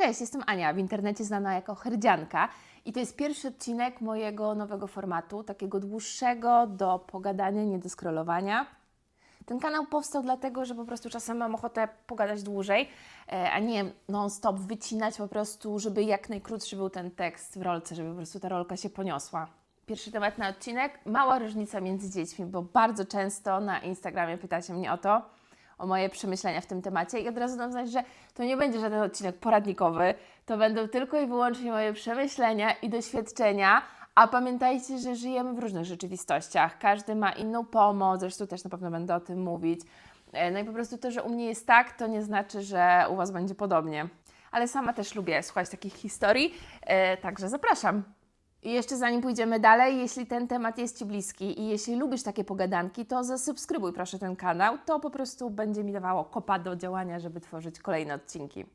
Cześć, jestem Ania, w internecie znana jako Herdzianka i to jest pierwszy odcinek mojego nowego formatu, takiego dłuższego do pogadania, nie do scrollowania. Ten kanał powstał dlatego, że po prostu czasem mam ochotę pogadać dłużej, e, a nie non-stop wycinać po prostu, żeby jak najkrótszy był ten tekst w rolce, żeby po prostu ta rolka się poniosła. Pierwszy temat na odcinek, mała różnica między dziećmi, bo bardzo często na Instagramie pytacie mnie o to, o moje przemyślenia w tym temacie i od razu dam znać, że to nie będzie żaden odcinek poradnikowy, to będą tylko i wyłącznie moje przemyślenia i doświadczenia, a pamiętajcie, że żyjemy w różnych rzeczywistościach, każdy ma inną pomoc, zresztą też na pewno będę o tym mówić. E, No i po prostu to, że u mnie jest tak, to nie znaczy, że u Was będzie podobnie. Ale sama też lubię słuchać takich historii, e, także zapraszam. Jeszcze zanim pójdziemy dalej, jeśli ten temat jest Ci bliski i jeśli lubisz takie pogadanki, to zasubskrybuj proszę ten kanał. To po prostu będzie mi dawało kopa do działania, żeby tworzyć kolejne odcinki.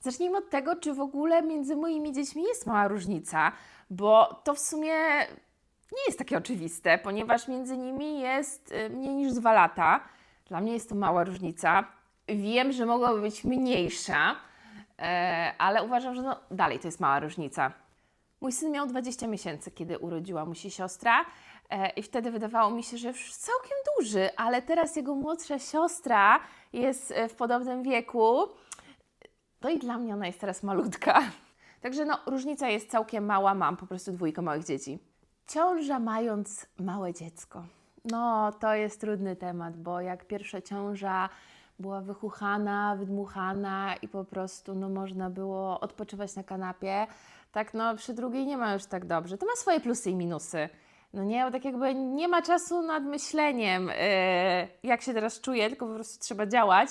Zacznijmy od tego, czy w ogóle między moimi dziećmi jest mała różnica, bo to w sumie nie jest takie oczywiste, ponieważ między nimi jest y, mniej niż dwa lata. Dla mnie jest to mała różnica. Wiem, że mogłaby być mniejsza, e, ale uważam, że no, dalej to jest mała różnica. Mój syn miał 20 miesięcy, kiedy urodziła mu się siostra, e, i wtedy wydawało mi się, że już całkiem duży, ale teraz jego młodsza siostra jest e, w podobnym wieku. No i dla mnie ona jest teraz malutka. Także no, różnica jest całkiem mała, mam po prostu dwójkę małych dzieci. Ciąża mając małe dziecko. No, to jest trudny temat, bo jak pierwsza ciąża była wychuchana, wydmuchana i po prostu no, można było odpoczywać na kanapie, tak no przy drugiej nie ma już tak dobrze. To ma swoje plusy i minusy. No nie, bo tak jakby nie ma czasu nad myśleniem, yy, jak się teraz czuję, tylko po prostu trzeba działać.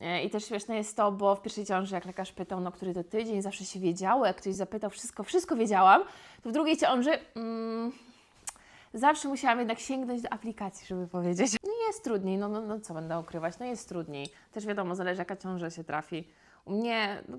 E, I też śmieszne jest to, bo w pierwszej ciąży, jak lekarz pytał, no który to tydzień, zawsze się wiedziało, jak ktoś zapytał, wszystko, wszystko wiedziałam, to w drugiej ciąży mm, zawsze musiałam jednak sięgnąć do aplikacji, żeby powiedzieć. No jest trudniej, no, no, no co będę ukrywać, no jest trudniej. Też wiadomo, zależy jaka ciąża się trafi. U mnie no,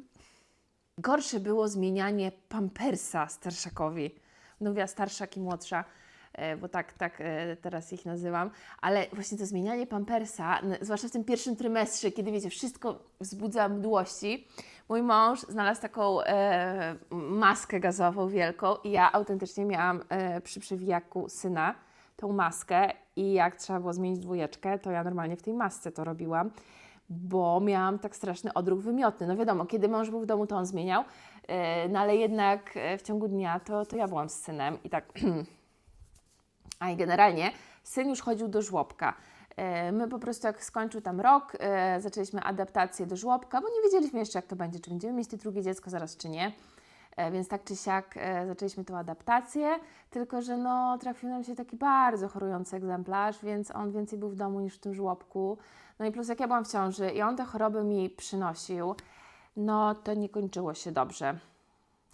gorsze było zmienianie pampersa starszakowi. No mówiła starszak i młodsza e, bo tak, tak e, teraz ich nazywam, ale właśnie to zmienianie pampersa, zwłaszcza w tym pierwszym trymestrze, kiedy wiecie, wszystko wzbudza mdłości. Mój mąż znalazł taką e, maskę gazową wielką i ja autentycznie miałam e, przy przewijaku syna tą maskę i jak trzeba było zmienić dwójeczkę, to ja normalnie w tej masce to robiłam, bo miałam tak straszny odruch wymiotny. No wiadomo, kiedy mąż był w domu, to on zmieniał, e, no ale jednak e, w ciągu dnia to, to ja byłam z synem i tak A i generalnie syn już chodził do żłobka. E, My po prostu jak skończył tam rok, zaczęliśmy adaptację do żłobka, bo nie wiedzieliśmy jeszcze jak to będzie, czy będziemy mieć to drugie dziecko zaraz, czy nie. E, Więc tak czy siak e, zaczęliśmy tą adaptację, tylko że no, trafił nam się taki bardzo chorujący egzemplarz, więc on więcej był w domu niż w tym żłobku. No i plus jak ja byłam w ciąży i on te choroby mi przynosił, no to nie kończyło się dobrze.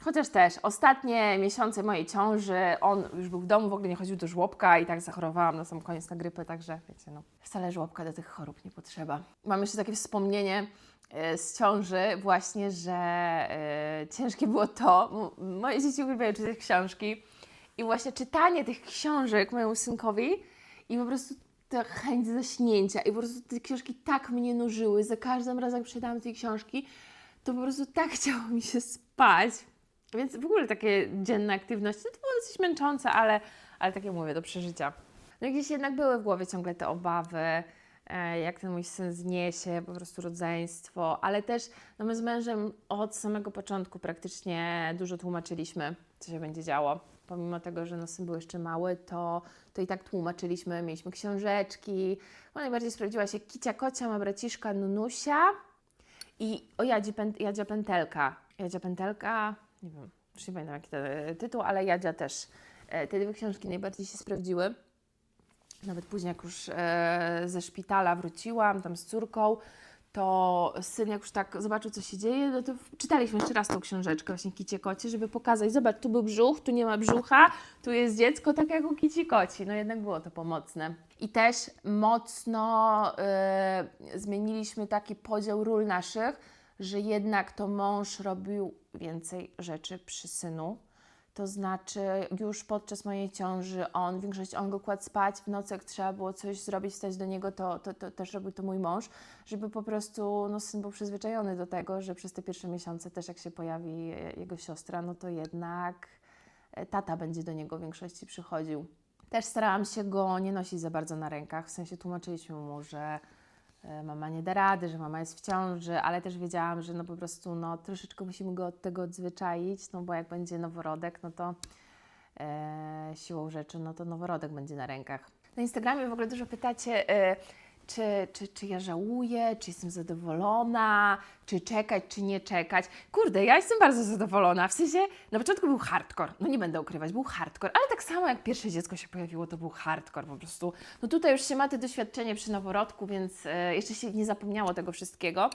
Chociaż też ostatnie miesiące mojej ciąży, on już był w domu, w ogóle nie chodził do żłobka i tak zachorowałam na sam koniec na grypę, także wiecie, no wcale żłobka do tych chorób nie potrzeba. Mam jeszcze takie wspomnienie z ciąży właśnie, że e, ciężkie było to, moje dzieci uwielbiają czytać książki i właśnie czytanie tych książek mojemu synkowi i po prostu ta chęć zaśnięcia i po prostu te książki tak mnie nużyły, za każdym razem jak czytałam tej książki, to po prostu tak chciało mi się spać. Więc w ogóle takie dzienne aktywności, no to było dosyć męczące, ale, ale takie mówię, do przeżycia. No i gdzieś jednak były w głowie ciągle te obawy, e, jak ten mój syn zniesie po prostu rodzeństwo, ale też no my z mężem od samego początku praktycznie dużo tłumaczyliśmy, co się będzie działo. Pomimo tego, że no syn był jeszcze mały, to, to i tak tłumaczyliśmy, mieliśmy książeczki. No najbardziej sprawdziła się Kicia Kocia, ma braciszka Nunusia, i o Jadzi Jadzia Pętelka. Jadzia Pętelka, nie wiem, już nie pamiętam jaki to e, tytuł, ale Jadzia też. E, Te dwie książki najbardziej się sprawdziły. Nawet później, jak już e, ze szpitala wróciłam, tam z córką, to syn jak już tak zobaczył, co się dzieje, no to czytaliśmy jeszcze raz tą książeczkę, właśnie Kicie Kocie, żeby pokazać, zobacz, tu był brzuch, tu nie ma brzucha, tu jest dziecko, tak jak u Kici Koci. No jednak było to pomocne. I też mocno e, zmieniliśmy taki podział ról naszych, że jednak to mąż robił więcej rzeczy przy synu. To znaczy, już podczas mojej ciąży on, większość on go kładł spać, w nocy jak trzeba było coś zrobić, wstać do niego, to, to, to też robił to mój mąż, żeby po prostu no, syn był przyzwyczajony do tego, że przez te pierwsze miesiące też jak się pojawi jego siostra, no to jednak e, tata będzie do niego w większości przychodził. Też starałam się go nie nosić za bardzo na rękach, w sensie tłumaczyliśmy mu, że mama nie da rady, że mama jest w ciąży, ale też wiedziałam, że no po prostu no, troszeczkę musimy go od tego odzwyczaić, no bo jak będzie noworodek, no to e, siłą rzeczy, no to noworodek będzie na rękach. Na Instagramie w ogóle dużo pytacie, e, czy, czy, czy ja żałuję, czy jestem zadowolona, czy czekać, czy nie czekać. Kurde, ja jestem bardzo zadowolona. W sensie, na początku był hardcore, no nie będę ukrywać, był hardcore, ale tak samo jak pierwsze dziecko się pojawiło, to był hardcore po prostu. No tutaj już się ma te doświadczenie przy noworodku, więc e, jeszcze się nie zapomniało tego wszystkiego,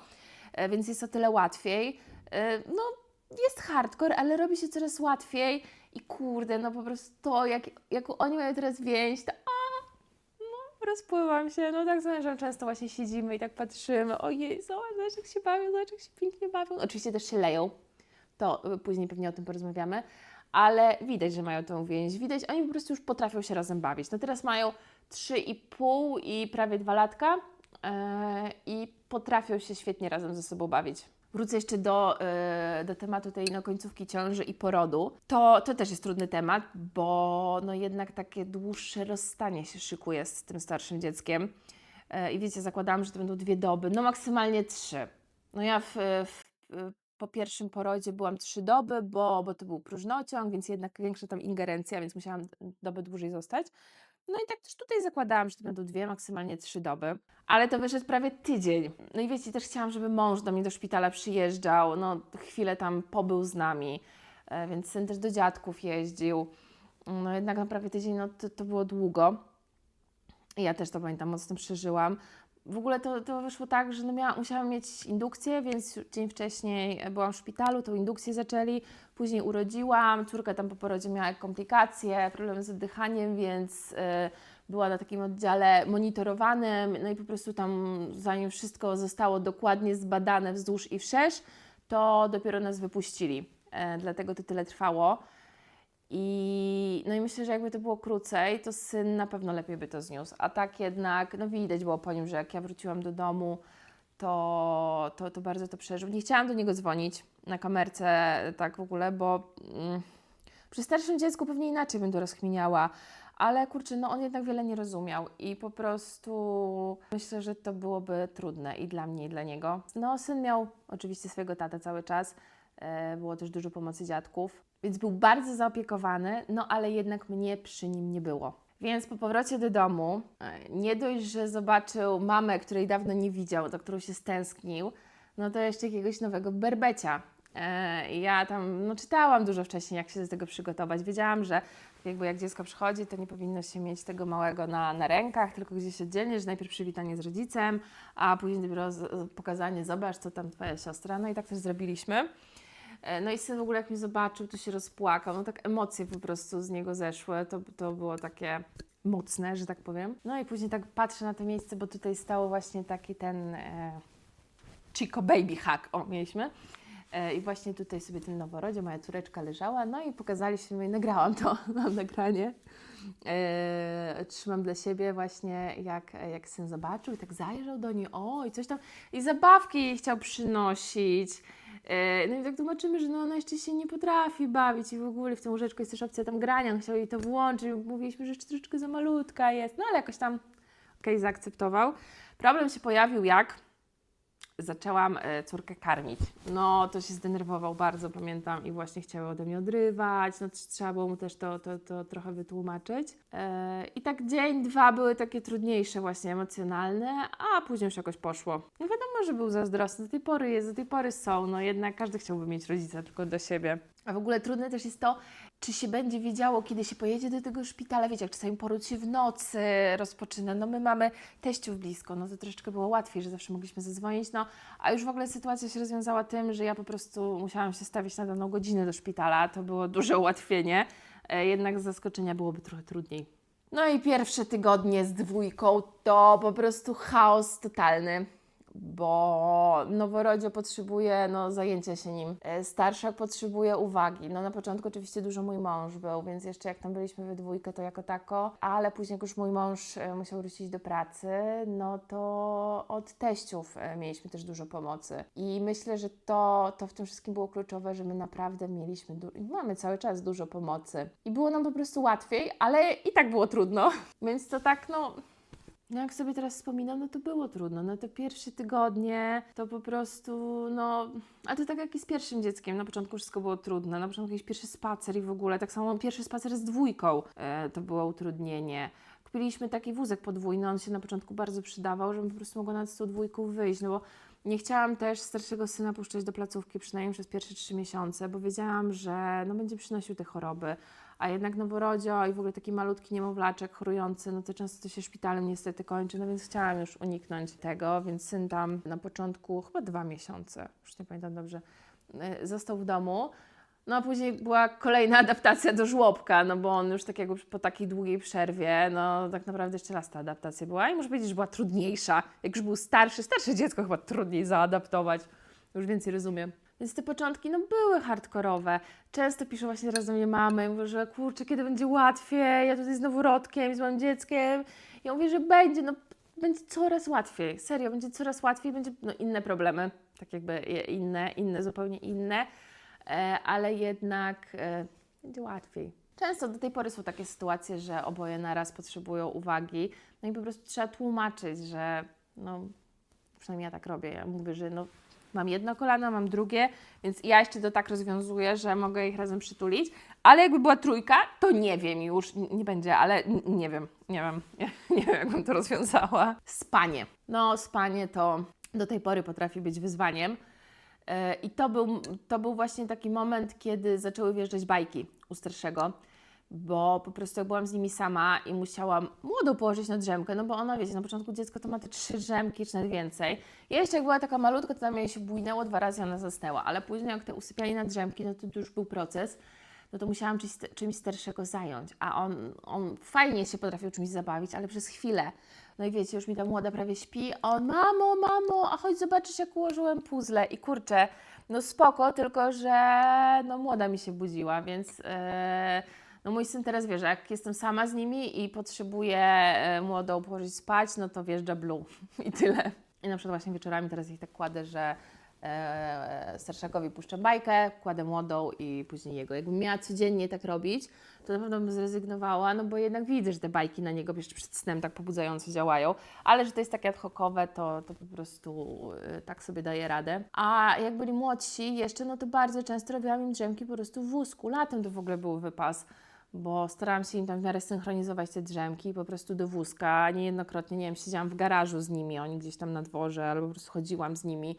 e, więc jest o tyle łatwiej. E, no, jest hardcore, ale robi się coraz łatwiej i kurde, no po prostu to, jak, jak oni mają teraz więź, to a, no rozpływam się, no tak z mężem często właśnie siedzimy i tak patrzymy, ojej, zobacz, zobacz jak się bawią, zobacz jak się pięknie bawią. Oczywiście też się leją, to y, później pewnie o tym porozmawiamy, ale widać, że mają tą więź, widać, oni po prostu już potrafią się razem bawić. No teraz mają 3,5 i prawie 2 latka yy, i potrafią się świetnie razem ze sobą bawić. Wrócę jeszcze do, yy, do tematu tej no, końcówki ciąży i porodu. To, to też jest trudny temat, bo no, jednak takie dłuższe rozstanie się szykuje z tym starszym dzieckiem. Yy, I wiecie, zakładałam, że to będą dwie doby, no maksymalnie trzy. No ja w, w, po pierwszym porodzie byłam trzy doby, bo, bo to był próżnociąg, więc jednak większa tam ingerencja, więc musiałam dobę dłużej zostać. No i tak też tutaj zakładałam, że to będą dwie, maksymalnie trzy doby. Ale to wyszedł prawie tydzień. No i wiecie, też chciałam, żeby mąż do mnie do szpitala przyjeżdżał, no chwilę tam pobył z nami, e, więc syn też do dziadków jeździł. No jednak na prawie tydzień, no to, to było długo. Ja też to pamiętam, mocno przeżyłam. W ogóle to, to wyszło tak, że no miała, musiałam mieć indukcję, więc dzień wcześniej byłam w szpitalu, tą indukcję zaczęli, później urodziłam, córka tam po porodzie miała komplikacje, problemy z oddychaniem, więc y, była na takim oddziale monitorowanym, no i po prostu tam zanim wszystko zostało dokładnie zbadane wzdłuż i wszerz, to dopiero nas wypuścili, e, dlatego to tyle trwało. I, no i myślę, że jakby to było krócej, to syn na pewno lepiej by to zniósł. A tak jednak, no widać było po nim, że jak ja wróciłam do domu, to, to, to bardzo to przeżył. Nie chciałam do niego dzwonić na kamerce tak w ogóle, bo mm, przy starszym dziecku pewnie inaczej bym to rozkminiała, ale kurczę, no on jednak wiele nie rozumiał i po prostu myślę, że to byłoby trudne i dla mnie, i dla niego. No syn miał oczywiście swojego tatę cały czas, e, było też dużo pomocy dziadków, więc był bardzo zaopiekowany, no ale jednak mnie przy nim nie było. Więc po powrocie do domu, e, nie dość, że zobaczył mamę, której dawno nie widział, do którą się stęsknił, no to jeszcze jakiegoś nowego berbecia. E, Ja tam no, czytałam dużo wcześniej, jak się do tego przygotować. Wiedziałam, że jakby jak dziecko przychodzi, to nie powinno się mieć tego małego na, na rękach, tylko gdzieś oddzielnie, że najpierw przywitanie z rodzicem, a później dopiero pokazanie, zobacz, co tam twoja siostra. No i tak też zrobiliśmy. E, No i syn w ogóle jak mnie zobaczył, to się rozpłakał. No tak emocje po prostu z niego zeszły. To, to było takie mocne, że tak powiem. No i później tak patrzę na to miejsce, bo tutaj stało właśnie taki ten e, Chico Baby Hack, o mieliśmy. E, I właśnie tutaj sobie ten noworodzie, moja córeczka leżała, no i pokazaliśmy, i nagrałam to, mam nagranie. E, trzymam dla siebie właśnie, jak, jak syn zobaczył i tak zajrzał do niej, o i coś tam, i zabawki jej chciał przynosić. E, No i tak tłumaczymy, że no ona jeszcze się nie potrafi bawić i w ogóle w tym łóżeczku jest też opcja tam grania, on chciał jej to włączyć, mówiliśmy, że jeszcze troszeczkę za malutka jest, no ale jakoś tam okej, zaakceptował. Problem się pojawił jak zaczęłam e, córkę karmić. No, to się zdenerwował bardzo, pamiętam, i właśnie chciały ode mnie odrywać. No, tr- trzeba było mu też to, to, to trochę wytłumaczyć. E, I tak dzień, dwa były takie trudniejsze, właśnie emocjonalne, a później już jakoś poszło. No wiadomo, że był zazdrosny, do tej pory jest, do tej pory są. No jednak każdy chciałby mieć rodzica tylko do siebie. A w ogóle trudne też jest to, czy się będzie wiedziało, kiedy się pojedzie do tego szpitala. Wiecie, jak czasami poród się w nocy rozpoczyna. No my mamy teściów blisko, no to troszeczkę było łatwiej, że zawsze mogliśmy zadzwonić. No, a już w ogóle sytuacja się rozwiązała tym, że ja po prostu musiałam się stawić na daną godzinę do szpitala. To było duże ułatwienie. E, Jednak z zaskoczenia byłoby trochę trudniej. No i pierwsze tygodnie z dwójką to po prostu chaos totalny. Bo noworodzio potrzebuje no, zajęcia się nim. E, Starszak potrzebuje uwagi. No na początku oczywiście dużo mój mąż był, więc jeszcze jak tam byliśmy we dwójkę, to jako tako, ale później jak już mój mąż e, musiał wrócić do pracy, no to od teściów e, mieliśmy też dużo pomocy. I myślę, że to, to w tym wszystkim było kluczowe, że my naprawdę mieliśmy, mamy cały czas dużo pomocy. I było nam po prostu łatwiej, ale i tak było trudno. Więc to tak, no, no jak sobie teraz wspominam, no to było trudno. No te pierwsze tygodnie to po prostu, no... Ale to tak jak i z pierwszym dzieckiem. Na początku wszystko było trudne. Na początku jakiś pierwszy spacer i w ogóle. Tak samo pierwszy spacer z dwójką e, to było utrudnienie. Kupiliśmy taki wózek podwójny, on się na początku bardzo przydawał, żebym po prostu mogła nad tą dwójką wyjść, no bo nie chciałam też starszego syna puszczać do placówki przynajmniej przez pierwsze trzy miesiące, bo wiedziałam, że no, będzie przynosił te choroby. A jednak noworodzio i w ogóle taki malutki niemowlaczek chorujący, no to często to się szpitalem niestety kończy, no więc chciałam już uniknąć tego, więc syn tam na początku, chyba dwa miesiące, już nie pamiętam dobrze, y, został w domu. No a później była kolejna adaptacja do żłobka, no bo on już tak jakby po takiej długiej przerwie, no tak naprawdę jeszcze raz ta adaptacja była i muszę powiedzieć, że była trudniejsza. Jak już był starszy, starsze dziecko chyba trudniej zaadaptować, już więcej rozumiem. Więc te początki no, były hardkorowe. Często piszą właśnie do mnie mamy, mówią, że kurczę, kiedy będzie łatwiej, ja tutaj z noworodkiem, z moim dzieckiem. Ja mówię, że będzie, no będzie coraz łatwiej, serio, będzie coraz łatwiej, będzie no, inne problemy, tak jakby inne, inne, zupełnie inne, e, ale jednak e, będzie łatwiej. Często do tej pory są takie sytuacje, że oboje naraz potrzebują uwagi, no i po prostu trzeba tłumaczyć, że no, przynajmniej ja tak robię, ja mówię, że no, mam jedno kolano, mam drugie, więc ja jeszcze to tak rozwiązuję, że mogę ich razem przytulić, ale jakby była trójka, to nie wiem już, nie będzie, ale nie wiem, nie wiem, nie wiem, jak bym to rozwiązała. Spanie. No, spanie to do tej pory potrafi być wyzwaniem. E, I to był, to był właśnie taki moment, kiedy zaczęły wjeżdżać bajki u starszego, bo po prostu jak byłam z nimi sama i musiałam młodą położyć na drzemkę, no bo ona, wiecie, na początku dziecko to ma te trzy drzemki, czy nawet więcej. Ja jeszcze jak była taka malutka, to tam jej się bujnęło dwa razy ona zasnęła, ale później jak te usypiali na drzemki, no to, już był proces, no to musiałam czymś, czymś starszego zająć, a on, on fajnie się potrafił czymś zabawić, ale przez chwilę. No i wiecie, już mi ta młoda prawie śpi, on, mamo, mamo, a chodź zobaczysz, jak ułożyłem puzzle. I kurczę, no spoko, tylko że no młoda mi się budziła, więc e, no mój syn teraz wie, że jak jestem sama z nimi i potrzebuję e, młodą położyć spać, no to wjeżdża blue i tyle. I na przykład właśnie wieczorami teraz ich tak kładę, że e, starszakowi puszczę bajkę, kładę młodą i później jego. Jakbym miała codziennie tak robić, to na pewno bym zrezygnowała, no bo jednak widzę, że te bajki na niego jeszcze przed snem tak pobudzająco działają, ale że to jest takie ad hocowe, to, to po prostu y, tak sobie daje radę. A jak byli młodsi jeszcze, no to bardzo często robiłam im drzemki po prostu w wózku. Latem to w ogóle był wypas bo starałam się im tam w miarę synchronizować te drzemki po prostu do wózka. Niejednokrotnie, nie wiem, siedziałam w garażu z nimi, oni gdzieś tam na dworze, albo po prostu chodziłam z nimi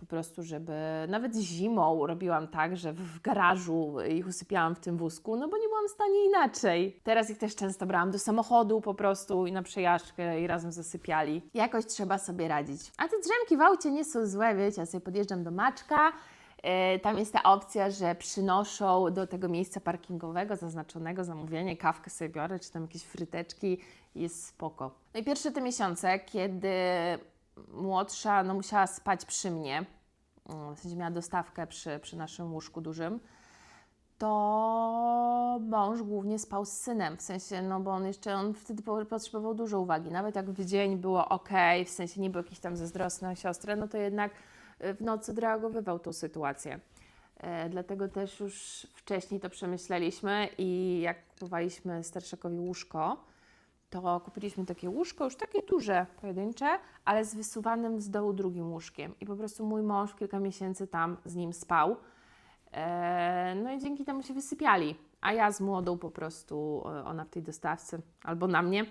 po prostu, żeby nawet zimą robiłam tak, że w garażu ich usypiałam w tym wózku, no bo nie byłam w stanie inaczej. Teraz ich też często brałam do samochodu po prostu i na przejażdżkę i razem zasypiali. Jakoś trzeba sobie radzić. A te drzemki w aucie nie są złe, wiecie, ja sobie podjeżdżam do Maczka, Tam jest ta opcja, że przynoszą do tego miejsca parkingowego zaznaczonego zamówienie, kawkę sobie biorę, czy tam jakieś fryteczki, jest spoko. No i pierwsze te miesiące, kiedy młodsza no, musiała spać przy mnie, mm, w sensie miała dostawkę przy, przy naszym łóżku dużym, to mąż głównie spał z synem, w sensie, no bo on jeszcze, on wtedy po- potrzebował dużo uwagi, nawet jak w dzień było ok, w sensie nie był jakiś tam zazdrosny o siostrę, no to jednak w nocy odreagowywał tą sytuację. E, dlatego też już wcześniej to przemyśleliśmy i jak kupowaliśmy starszakowi łóżko, to kupiliśmy takie łóżko, już takie duże, pojedyncze, ale z wysuwanym z dołu drugim łóżkiem. I po prostu mój mąż kilka miesięcy tam z nim spał. E, no i dzięki temu się wysypiali. A ja z młodą po prostu, e, ona w tej dostawce, albo na mnie.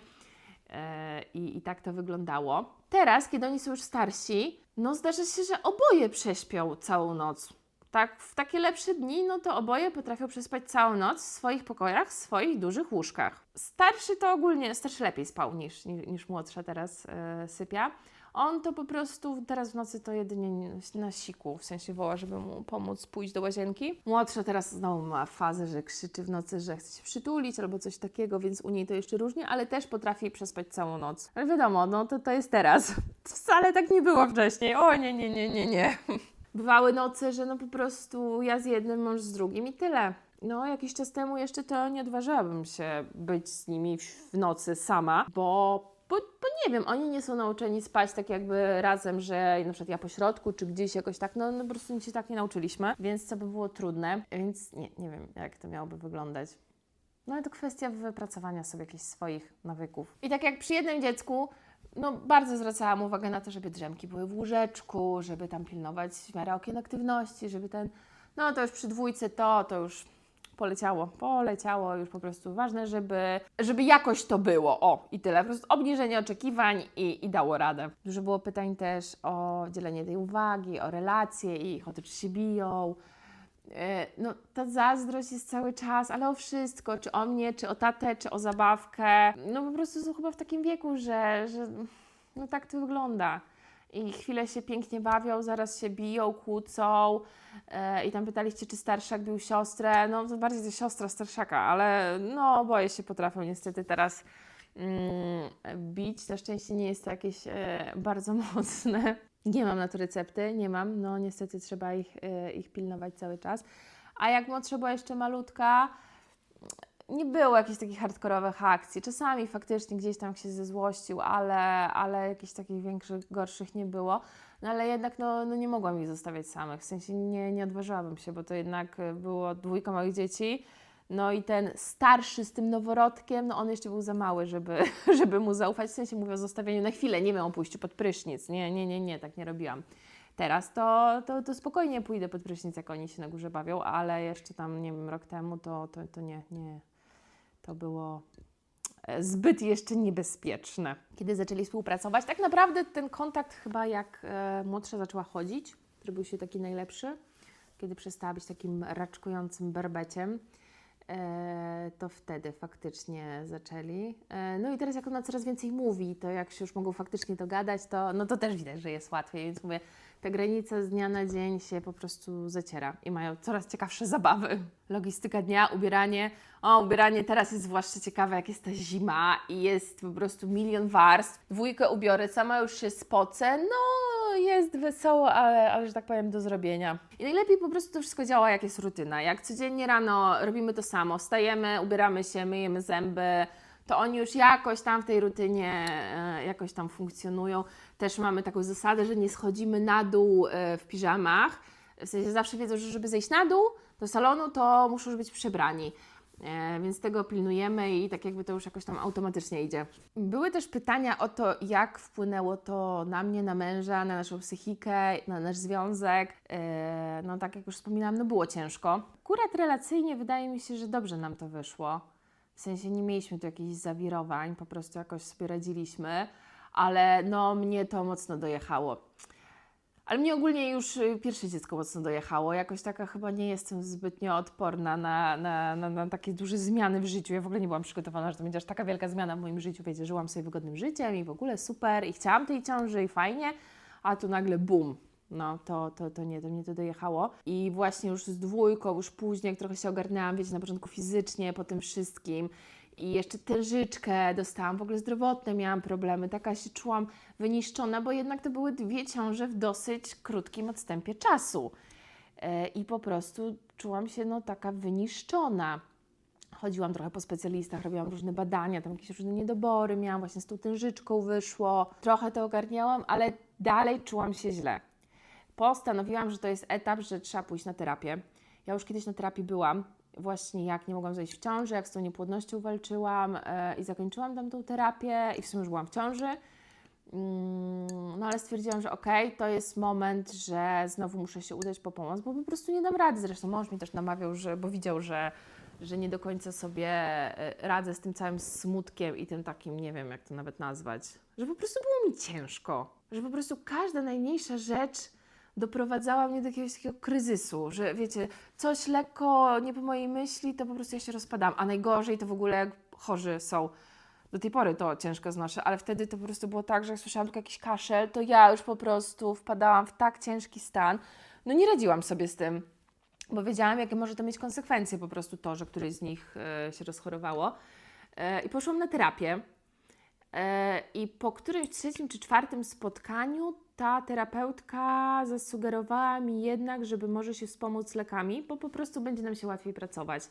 I, I tak to wyglądało. Teraz, kiedy oni są już starsi, no zdarza się, że oboje prześpią całą noc. Tak, w takie lepsze dni, no to oboje potrafią przespać całą noc w swoich pokojach, w swoich dużych łóżkach. Starszy to ogólnie, starszy lepiej spał niż, niż, młodsza teraz e, sypia. On to po prostu teraz w nocy to jedynie na siku, w sensie woła, żeby mu pomóc pójść do łazienki. Młodsza teraz znowu ma fazę, że krzyczy w nocy, że chce się przytulić albo coś takiego, więc u niej to jeszcze różnie, ale też potrafi przespać całą noc. Ale wiadomo, no to, to jest teraz. Wcale tak nie było wcześniej. O nie, nie, nie, nie, nie. Bywały noce, że no po prostu ja z jednym, mąż z drugim i tyle. No, jakiś czas temu jeszcze to nie odważyłabym się być z nimi w, w nocy sama, bo, bo, bo nie wiem, oni nie są nauczeni spać tak jakby razem, że na przykład ja po środku, czy gdzieś jakoś tak, no, no po prostu nic się tak nie nauczyliśmy, więc to by było trudne, więc nie, nie wiem, jak to miałoby wyglądać. No ale to kwestia wypracowania sobie jakichś swoich nawyków. I tak jak przy jednym dziecku, no bardzo zwracałam uwagę na to, żeby drzemki były w łóżeczku, żeby tam pilnować w miarę okien aktywności, żeby ten, no to już przy dwójce to, to już poleciało, poleciało już po prostu. Ważne, żeby, żeby jakoś to było, o i tyle. Po prostu obniżenie oczekiwań i, i dało radę. Dużo było pytań też o dzielenie tej uwagi, o relacje ich, o to, czy się biją, E, no, ta zazdrość jest cały czas, ale o wszystko, czy o mnie, czy o tatę, czy o zabawkę. No po prostu są chyba w takim wieku, że, że no tak to wygląda. I chwilę się pięknie bawią, zaraz się biją, kłócą. E, I tam pytaliście, czy starszak bił siostrę. No to bardziej to siostra starszaka, ale no boję się, potrafią niestety teraz mm, bić. Na szczęście nie jest to jakieś e, bardzo mocne. Nie mam na to recepty, nie mam. No niestety trzeba ich, y, ich pilnować cały czas. A jak młodsza była jeszcze malutka, nie było jakichś takich hardkorowych akcji. Czasami faktycznie gdzieś tam się zezłościł, ale, ale jakichś takich większych, gorszych nie było. No ale jednak no, no nie mogłam ich zostawiać samych. W sensie nie, nie odważyłabym się, bo to jednak y, było dwójka małych dzieci. No i ten starszy z tym noworodkiem, no on jeszcze był za mały, żeby, żeby mu zaufać. W sensie mówię o zostawieniu na chwilę, nie wiem o pójściu pod prysznic. Nie, nie, nie, nie, tak nie robiłam. Teraz to, to, to spokojnie pójdę pod prysznic, jak oni się na górze bawią, ale jeszcze tam, nie wiem, rok temu to, to, to nie, nie. To było e, zbyt jeszcze niebezpieczne. Kiedy zaczęli współpracować, tak naprawdę ten kontakt chyba jak e, młodsza zaczęła chodzić, zrobił się taki najlepszy, kiedy przestała być takim raczkującym berbeciem. E, to wtedy faktycznie zaczęli. No i teraz jak ona coraz więcej mówi, to jak się już mogą faktycznie dogadać, to, no to też widać, że jest łatwiej. Więc mówię, ta granica z dnia na dzień się po prostu zaciera i mają coraz ciekawsze zabawy. Logistyka dnia, ubieranie. O, ubieranie teraz jest zwłaszcza ciekawe, jak jest ta zima i jest po prostu milion warstw. Dwójkę ubiorę, sama już się spocę, no jest wesoło, ale, ale że tak powiem, do zrobienia. I najlepiej po prostu to wszystko działa, jak jest rutyna. Jak codziennie rano robimy to samo, wstajemy, ubieramy się, myjemy zęby, to oni już jakoś tam w tej rutynie e, jakoś tam funkcjonują. Też mamy taką zasadę, że nie schodzimy na dół e, w piżamach. W sensie zawsze wiedzą, że żeby zejść na dół do salonu, to muszą już być przebrani. E, więc tego pilnujemy i tak jakby to już jakoś tam automatycznie idzie. Były też pytania o to, jak wpłynęło to na mnie, na męża, na naszą psychikę, na nasz związek. No tak jak już wspominałam, no było ciężko. Akurat relacyjnie wydaje mi się, że dobrze nam to wyszło. W sensie nie mieliśmy tu jakichś zawirowań, po prostu jakoś sobie radziliśmy, ale no mnie to mocno dojechało. Ale mnie ogólnie już y, pierwsze dziecko mocno dojechało. Jakoś taka chyba nie jestem zbytnio odporna na, na, na, na takie duże zmiany w życiu. Ja w ogóle nie byłam przygotowana, że to będzie aż taka wielka zmiana w moim życiu. Wiecie, żyłam sobie wygodnym życiem i w ogóle super i chciałam tej ciąży i fajnie, a tu nagle bum. No, to, to, to nie, to mnie to dojechało. I właśnie już z dwójką, już później, jak trochę się ogarnęłam, wiecie, na początku fizycznie, po tym wszystkim, i jeszcze tężyczkę dostałam, w ogóle zdrowotne miałam problemy, taka się czułam wyniszczona, bo jednak to były dwie ciąże w dosyć krótkim odstępie czasu. E, I po prostu czułam się no taka wyniszczona. Chodziłam trochę po specjalistach, robiłam różne badania, tam jakieś różne niedobory miałam, właśnie z tą tężyczką wyszło. Trochę to ogarniałam, ale dalej czułam się źle. Postanowiłam, że to jest etap, że trzeba pójść na terapię. Ja już kiedyś na terapii byłam, właśnie jak nie mogłam zejść w ciąży, jak z tą niepłodnością walczyłam e, i zakończyłam tam tą terapię i w sumie już byłam w ciąży. Mm, no ale stwierdziłam, że okej, okay, to jest moment, że znowu muszę się udać po pomoc, bo po prostu nie dam rady. Zresztą mąż mi też namawiał, że, bo widział, że, że nie do końca sobie e, radzę z tym całym smutkiem i tym takim, nie wiem jak to nawet nazwać, że po prostu było mi ciężko, że po prostu każda najmniejsza rzecz doprowadzała mnie do jakiegoś takiego kryzysu, że wiecie, coś lekko nie po mojej myśli, to po prostu ja się rozpadam, a najgorzej to w ogóle jak chorzy są, Do tej pory to ciężko znoszę, ale wtedy to po prostu było tak, że jak słyszałam tylko jakiś kaszel, to ja już po prostu wpadałam w tak ciężki stan. No nie radziłam sobie z tym, bo wiedziałam, jakie może to mieć konsekwencje po prostu to, że któreś z nich e, się rozchorowało. E, I poszłam na terapię. E, I po którymś trzecim czy czwartym spotkaniu ta terapeutka zasugerowała mi jednak, żeby może się wspomóc lekami, bo po prostu będzie nam się łatwiej pracować.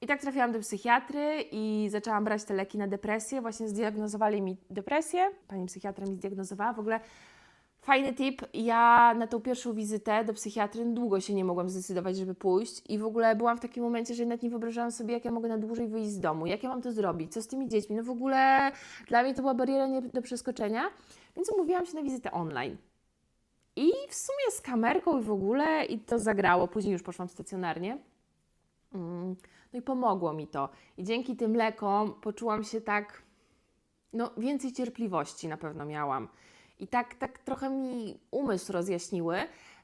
I tak trafiłam do psychiatry i zaczęłam brać te leki na depresję. Właśnie zdiagnozowali mi depresję. Pani psychiatra mi zdiagnozowała. W ogóle fajny tip. Ja na tą pierwszą wizytę do psychiatry długo się nie mogłam zdecydować, żeby pójść. I w ogóle byłam w takim momencie, że nawet nie wyobrażałam sobie, jak ja mogę na dłużej wyjść z domu. Jak ja mam to zrobić? Co z tymi dziećmi? No w ogóle dla mnie to była bariera nie do przeskoczenia. Więc umówiłam się na wizytę online. I w sumie z kamerką i w ogóle i to zagrało. Później już poszłam stacjonarnie. Mm, No i pomogło mi to. I dzięki tym lekom poczułam się tak, no więcej cierpliwości na pewno miałam. I tak, tak trochę mi umysł rozjaśniły,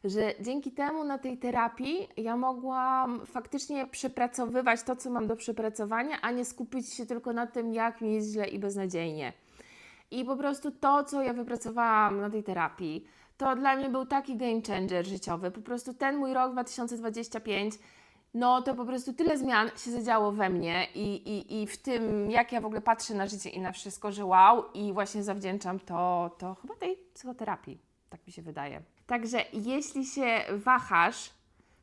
że dzięki temu na tej terapii ja mogłam faktycznie przepracowywać to, co mam do przepracowania, a nie skupić się tylko na tym, jak mi jest źle i beznadziejnie. I po prostu to, co ja wypracowałam na tej terapii, to dla mnie był taki game changer życiowy. Po prostu ten mój rok 2025, no to po prostu tyle zmian się zadziało we mnie i, i, i w tym, jak ja w ogóle patrzę na życie i na wszystko, że wow, i właśnie zawdzięczam to, to chyba tej psychoterapii, tak mi się wydaje. Także jeśli się wahasz,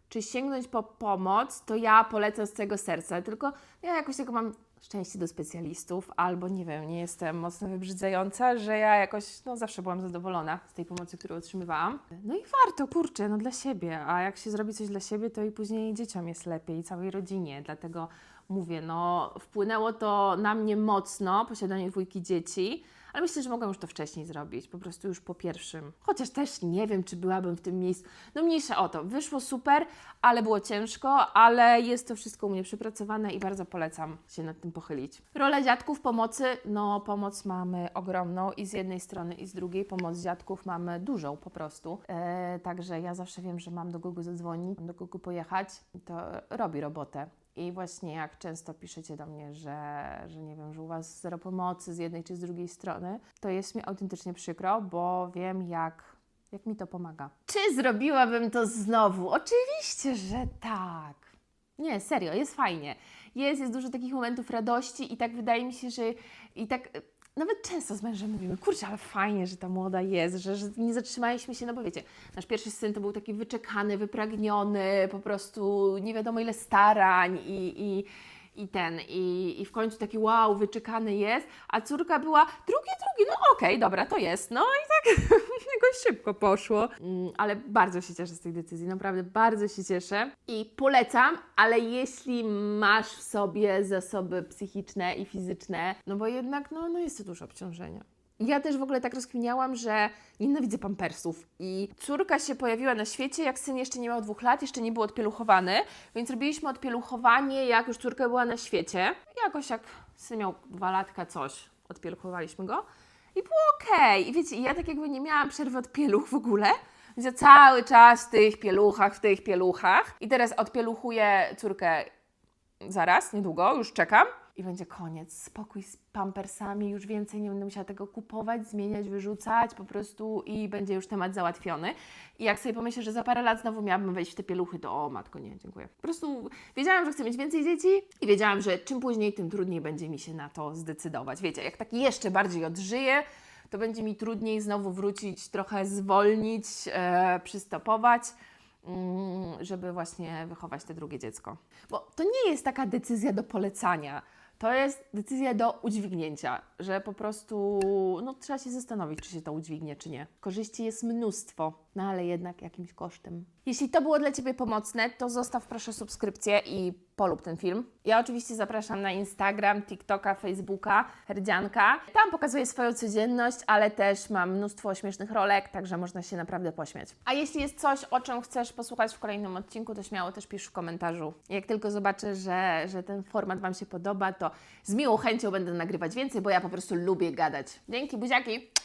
czy sięgnąć po pomoc, to ja polecam z całego serca. Tylko ja jakoś tego mam szczęście do specjalistów, albo nie wiem, nie jestem mocno wybrzydzająca, że ja jakoś no, zawsze byłam zadowolona z tej pomocy, którą otrzymywałam. No i warto, kurczę, no dla siebie. A jak się zrobi coś dla siebie, to i później dzieciom jest lepiej, i całej rodzinie. Dlatego mówię, no wpłynęło to na mnie mocno, posiadanie dwójki dzieci, ale myślę, że mogłam już to wcześniej zrobić, po prostu już po pierwszym. Chociaż też nie wiem, czy byłabym w tym miejscu. No mniejsza o to. Wyszło super, ale było ciężko, ale jest to wszystko u mnie przepracowane i bardzo polecam się nad tym pochylić. Rola dziadków pomocy, no pomoc mamy ogromną i z jednej strony i z drugiej pomoc dziadków mamy dużą po prostu. E, także ja zawsze wiem, że mam do kogo zadzwonić, mam do kogo pojechać, to robi robotę. I właśnie jak często piszecie do mnie, że, że nie wiem, że u Was zero pomocy z jednej czy z drugiej strony, to jest mi autentycznie przykro, bo wiem jak, jak mi to pomaga. Czy zrobiłabym to znowu? Oczywiście, że tak. Nie, serio, jest fajnie. Jest, jest dużo takich momentów radości i tak wydaje mi się, że i tak nawet często z mężem mówimy, kurczę, ale fajnie, że ta młoda jest, że, że nie zatrzymaliśmy się, no bo wiecie, nasz pierwszy syn to był taki wyczekany, wypragniony, po prostu nie wiadomo ile starań i, i, i ten, i, i w końcu taki wow, wyczekany jest, a córka była drugi, drugi, no okej, dobra, to jest, no i tak jakoś szybko poszło, Mm, ale bardzo się cieszę z tej decyzji, naprawdę bardzo się cieszę. I polecam, ale jeśli masz w sobie zasoby psychiczne i fizyczne, no bo jednak, no, no jest to dużo obciążenia. Ja też w ogóle tak rozkminiałam, że nienawidzę pampersów. I córka się pojawiła na świecie, jak syn jeszcze nie miał dwóch lat, jeszcze nie był odpieluchowany, więc robiliśmy odpieluchowanie, jak już córka była na świecie. Jakoś jak syn miał dwa latka, coś, odpieluchowaliśmy go. I było okej. I wiecie, ja tak jakby nie miałam przerwy od pieluch w ogóle, więc ja cały czas w tych pieluchach, w tych pieluchach. I teraz odpieluchuję córkę zaraz, niedługo, już czekam. I będzie koniec, spokój z pampersami, już więcej nie będę musiała tego kupować, zmieniać, wyrzucać, po prostu i będzie już temat załatwiony. I jak sobie pomyślę, że za parę lat znowu miałabym wejść w te pieluchy, to o matko, nie, dziękuję. Po prostu wiedziałam, że chcę mieć więcej dzieci i wiedziałam, że czym później, tym trudniej będzie mi się na to zdecydować. Wiecie, jak tak jeszcze bardziej odżyję, to będzie mi trudniej znowu wrócić, trochę zwolnić, e, przystopować mm, żeby właśnie wychować te drugie dziecko. Bo to nie jest taka decyzja do polecania. To jest decyzja do udźwignięcia, że po prostu no, trzeba się zastanowić, czy się to udźwignie, czy nie. Korzyści jest mnóstwo, no ale jednak jakimś kosztem. Jeśli to było dla Ciebie pomocne, to zostaw proszę subskrypcję i polub ten film. Ja oczywiście zapraszam na Instagram, TikToka, Facebooka, Herdzianka. Tam pokazuję swoją codzienność, ale też mam mnóstwo śmiesznych rolek, także można się naprawdę pośmiać. A jeśli jest coś, o czym chcesz posłuchać w kolejnym odcinku, to śmiało też pisz w komentarzu. Jak tylko zobaczę, że, że ten format Wam się podoba, to z miłą chęcią będę nagrywać więcej, bo ja po prostu lubię gadać. Dzięki, buziaki!